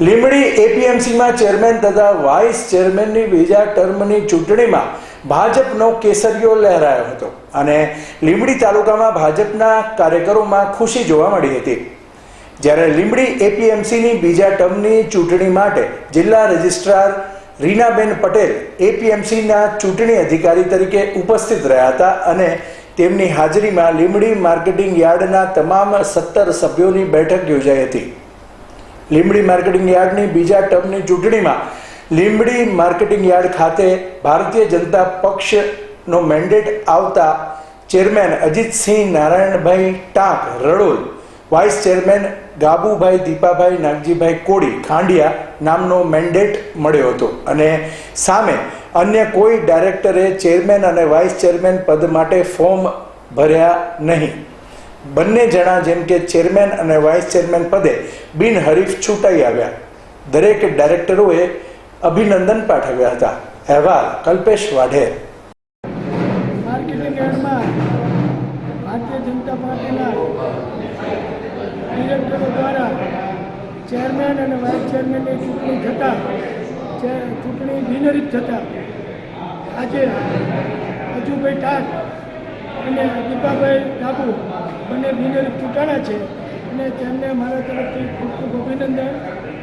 લીંબડી એપીએમસીમાં ચેરમેન તથા વાઇસ ચેરમેનની બીજા ટર્મની ચૂંટણીમાં ભાજપનો કેસરીયો લહેરાયો હતો અને લીંબડી તાલુકામાં ભાજપના કાર્યકરોમાં ખુશી જોવા મળી હતી. જ્યારે લીંબડી એપીએમસીની બીજા ટર્મની ચૂંટણી માટે જિલ્લા રજિસ્ટ્રાર રીનાબેન પટેલ એપીએમસીના ચૂંટણી અધિકારી તરીકે ઉપસ્થિત રહ્યા હતા અને તેમની હાજરીમાં લીંબડી માર્કેટિંગ યાર્ડના તમામ સત્તર સભ્યોની બેઠક યોજાઈ હતી. લીંબડી માર્કેટિંગ યાર્ડની બીજા ટર્મની ચૂંટણીમાં લીંબડી માર્કેટિંગ યાર્ડ ખાતે ભારતીય જનતા પક્ષનો મેન્ડેટ આવતા chairman Ajitsinh Narayanbhai Tank Radol, vice chairman Gabubhai Dipabhai, Nagjibhai Kodi, Khandiya નામનો મેન્ડેટ મળ્યો હતો. અને સામે અન્ય કોઈ ડાયરેક્ટરે ચેરમેન અને વાઇસ ચેરમેન પદ માટે ફોર્મ ભર્યા નહીં. બંને જણા જેમ કે ચેરમેન અને વાઇસ ચેરમેન પદે બિનહરીફ છૂટાઈ આવ્યા. દરેક ડાયરેક્ટરોએ અભિનંદન પાઠવ્યા હતા. અહેવાલ કલ્પેશ વાઢેર દ્વારા ચેરમેન અને વાઇસ ચેરમેનની ચૂંટણી થતાં ચૂંટણી બિનહરીફ થતાં આજે અજુભાઈ ટાટ અને દીપાભાઈ ડાબુ બંને બિનહરીફ ચૂંટાણા છે અને તેમને મારા તરફથી ખૂબ ખૂબ અભિનંદન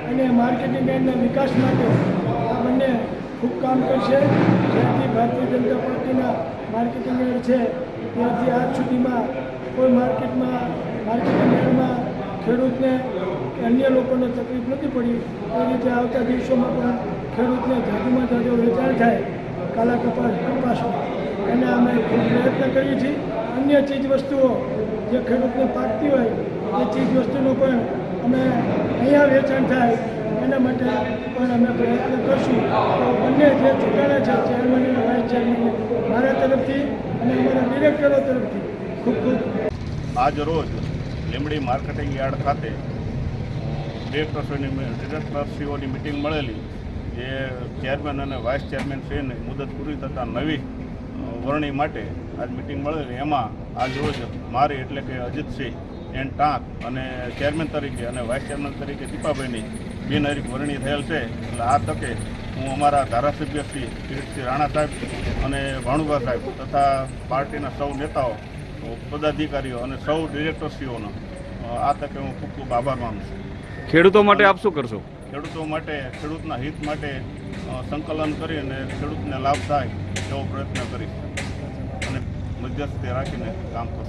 અને માર્કેટિંગ યાર્ડના વિકાસ માટે આ બંને ખૂબ કામ કરશે. જ્યાંથી ભારતીય જનતા પાર્ટીના માર્કેટિંગ એડ છે ત્યાંથી આજ સુધીમાં કોઈ માર્કેટમાં, માર્કેટિંગ એડમાં ખેડૂતને અન્ય લોકોને તકલીફ નથી પડી. એ રીતે આવતા દિવસોમાં પણ ખેડૂતને જાદુમાં જાદુ વેચાણ થાય. કાલા કપાસ કપાસમાં. એને અમે પ્રયત્ન કરીએ છીએ. અન્ય ચીજ વસ્તુઓ જે ખેડૂતને પાકતી હોય, એ ચીજ વસ્તુનું પણ અમે અહીંયા વેચાણ થાય. એના માટે પણ અમે પ્રયત્ન કરશું. તો બંને જે ચૂંટાણા છે, ચેરમેન અને વાઇસ ચેરમેન, મારા તરફથી અને અમારા ડિરેક્ટરો તરફથી ખૂબ ખૂબ આજ રોજ લીમડી માર્કેટિંગ યાર્ડ ખાતે ડિરેક્ટર્સની ડિરેક્ટરશ્રીઓની મિટિંગ મળેલી, જે ચેરમેન અને વાઇસ ચેરમેન શ્રીની મુદત પૂરી થતાં નવી વરણી માટે આજ મિટિંગ મળેલી. એમાં આજ રોજ મારી એટલે કે અજીતસિંહ એન ટાંક અને ચેરમેન તરીકે અને વાઇસ ચેરમેન તરીકે દીપાભાઈની બિનહરીફ વરણી થયેલ છે. એટલે આ તકે હું અમારા ધારાસભ્ય શ્રી કિરીટસિંહ રાણા સાહેબ અને ભાણુભા સાહેબ તથા પાર્ટીના સૌ નેતાઓ પદાધિકારીઓ અને સૌ ડિરેક્ટરશ્રીઓનો આ તકે હું ખૂબ ખૂબ આભાર માનું છું. ખેડૂતો માટે આપ શું કરશો? ખેડૂતો માટે ખેડૂતના હિત માટે સંકલન કરી અને ખેડૂતને લાભ થાય એવો પ્રયત્ન કરીશ. મધ્યસ્થી રાખીને કામ કરશું